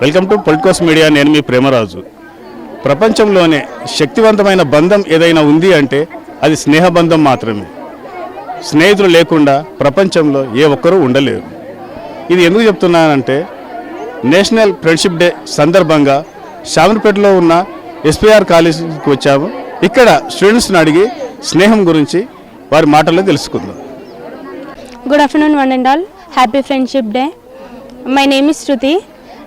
Welcome to Politicos media నేను మీ ప్రేమరాజు. ప్రపంచంలోనే శక్తివంతమైన బంధం ఏదైనా ఉంది అంటే అది స్నేహబంధం మాత్రమే. స్నేహితులు లేకుండా ప్రపంచంలో ఏ ఒక్కరూ ఉండలేరు. ఇది ఎందుకు చెప్తున్నానంటే నేషనల్ ఫ్రెండ్షిప్ డే సందర్భంగా శామర్పేటలో ఉన్న ఎస్పీఆర్ కాలేజీకి వచ్చాము. ఇక్కడ స్టూడెంట్స్ని అడిగి స్నేహం గురించి వారి మాటల్లో తెలుసుకుందాం. Good afternoon one and all happy friendship day. My name is Shruti.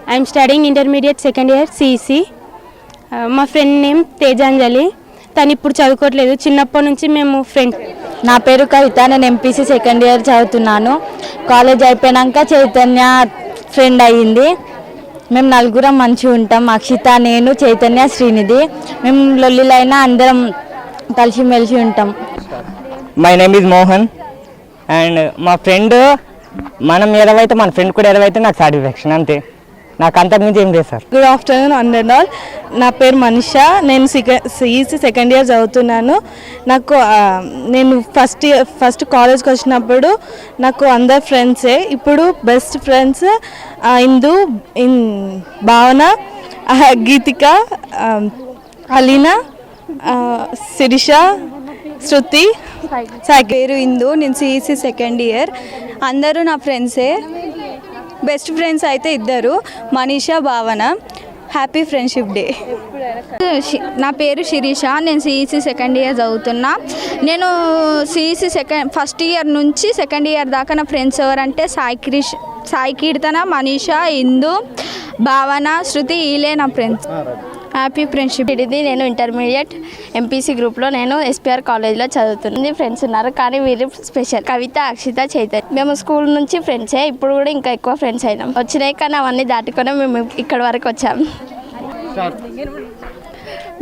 Studying intermediate second year CEC. Uh, మా ఫ్రెండ్ నేమ్ తేజాంజలి. తను ఇప్పుడు చదువుకోవట్లేదు. చిన్నప్పటి నుంచి మేము ఫ్రెండ్ నా పేరు కవిత. నేను ఎంపీసీ సెకండ్ ఇయర్ చదువుతున్నాను. కాలేజ్ అయిపోయాక చైతన్య ఫ్రెండ్ అయ్యింది. మేము నలుగురం మంచిగా ఉంటాం. అక్షిత నేను చైతన్య శ్రీనిధి. మేము లొల్లిలైనా అందరం కలిసిమెలిసి ఉంటాం. My name is Mohan and మా ఫ్రెండ్ మనం ఎదవైతే మన ఫ్రెండ్ కూడా ఎదవైతే నాకు సాటిస్ఫాక్షన్ అంతే. నాకు అంతకుమించి ఏం లేదు sir. Good afternoon and and all నా పేరు మనీషా. నేను సిఈసి సెకండ్ ఇయర్ చదువుతున్నాను. నాకు నేను ఫస్ట్ ఇయర్ ఫస్ట్ కాలేజ్కి వచ్చినప్పుడు నాకు అందరు ఫ్రెండ్సే. ఇప్పుడు బెస్ట్ ఫ్రెండ్స్ ఇందు ఇన్ భావన గీతిక అలీనా శిరీష శృతి పేరు ఇందు. నేను సిఈసి సెకండ్ ఇయర్. అందరూ నా ఫ్రెండ్సే. బెస్ట్ ఫ్రెండ్స్ అయితే ఇద్దరు Manisha Bhavana. Happy friendship day. నా పేరు శిరీష నేను సిఈసి సెకండ్ ఇయర్ చదువుతున్నా. నేను సిఈసి సెకండ్ ఫస్ట్ ఇయర్ నుంచి సెకండ్ ఇయర్ దాకా నా ఫ్రెండ్స్ ఎవరంటే సాయి క్రిష్ సాయి కీర్తన మనీషా ఇందు భావన శృతి వీళ్ళే నా ఫ్రెండ్స్. హ్యాపీ ఫ్రెండ్షిప్ ఇది నేను ఇంటర్మీడియట్ ఎంపీసీ గ్రూప్లో నేను ఎస్పీఆర్ కాలేజ్లో చదువుతుంది. ఫ్రెండ్స్ ఉన్నారు కానీ వీళ్ళు స్పెషల్ కవిత అక్షిత చైతన్య. మేము స్కూల్ నుంచి ఫ్రెండ్సే. ఇప్పుడు కూడా ఇంకా ఎక్కువ ఫ్రెండ్స్ అయినాం. వచ్చినాయి కానీ అవన్నీ దాటుకొని మేము ఇక్కడ వరకు వచ్చాము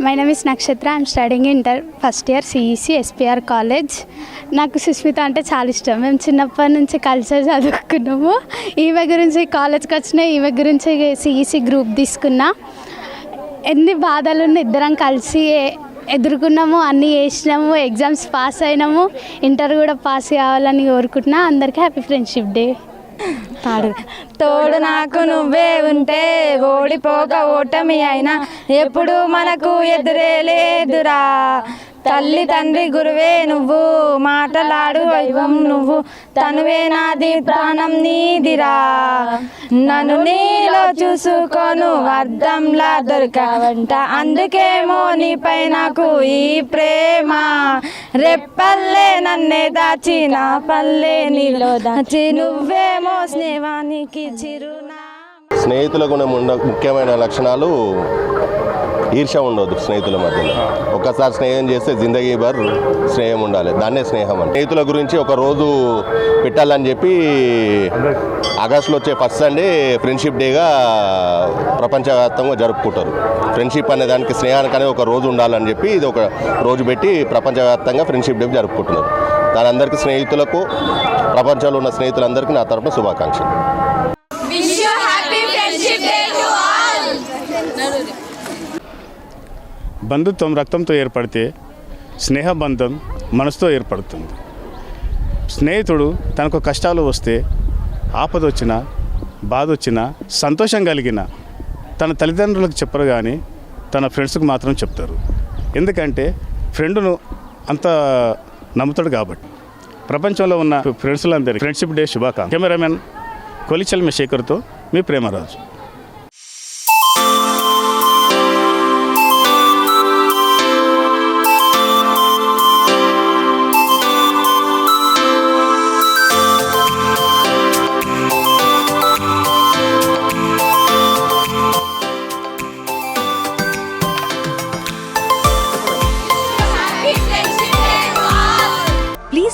my name is Nakshatra I'm studying inter first year CEC SPR college నాకు సుస్మిత అంటే చాలా ఇష్టం. మేము చిన్నప్పటి నుంచి కలిసి చదువుకున్నాము. ఈమె గురించి కాలేజ్కి వచ్చిన ఈమె గురించి సిఈసి గ్రూప్ తీసుకున్నా. ఎన్ని బాధలున్న ఇద్దరం కలిసి ఎదుర్కొన్నాము అన్నీ చేసినాము ఎగ్జామ్స్ పాస్ అయినాము ఇంటర్ కూడా పాస్ కావాలని కోరుకుంటున్నా. అందరికీ హ్యాపీ ఫ్రెండ్షిప్ డే పాడు తోడు నాకు నువ్వే ఉంటే ఓడిపోక ఓటమి అయినా ఎప్పుడు మనకు ఎదురే లేదురా. తల్లి తండ్రి గురువే నువ్వు మాటలాడు వైవం నువ్వు. తనువే నాది ప్రాణం నీదిరా. నన్ను నీలో చూసుకోను అర్థంలా దొరకవంట. అందుకేమో నీపై నాకు ఈ ప్రేమ. రెప్పల్లే నన్నే దాచి నా నీలో దాచి. నువ్వేమో స్నేహానికి చిరునా స్నేహితులకు ముఖ్యమైన లక్షణాలు ఈర్ష ఉండదు స్నేహితుల మధ్యలో. ఒక్కసారి స్నేహం చేస్తే జిందగీ బర్ స్నేహం ఉండాలి. దాన్నే స్నేహం అంటే స్నేహితుల గురించి ఒక రోజు పెట్టాలని చెప్పి ఆగస్టులో వచ్చే ఫస్ట్ సండే ఫ్రెండ్షిప్ డేగా ప్రపంచవ్యాప్తంగా జరుపుకుంటారు. ఫ్రెండ్షిప్ అనే దానికి స్నేహానికి అనేది ఒక రోజు ఉండాలని చెప్పి ఇది ఒక రోజు పెట్టి ప్రపంచవ్యాప్తంగా ఫ్రెండ్షిప్ డే జరుపుకుంటున్నారు. దాని అందరికీ స్నేహితులకు ప్రపంచంలో ఉన్న స్నేహితులందరికీ నా తరపున శుభాకాంక్షలు. బంధుత్వం రక్తంతో ఏర్పడితే స్నేహబంధం మనసుతో ఏర్పడుతుంది. స్నేహితుడు తనకు కష్టాలు వస్తే ఆపద వచ్చినా బాధ వచ్చినా సంతోషం కలిగిన తన తల్లిదండ్రులకు చెప్పరు కానీ తన ఫ్రెండ్స్కి మాత్రం చెప్తారు. ఎందుకంటే ఫ్రెండ్ను అంత నమ్ముతాడు కాబట్టి. ప్రపంచంలో ఉన్న ఫ్రెండ్స్లందరికీ ఫ్రెండ్షిప్ డే శుభాకాంక్ష కెమెరామెన్ కొలిచల్మ శేఖర్తో మీ Premaraju.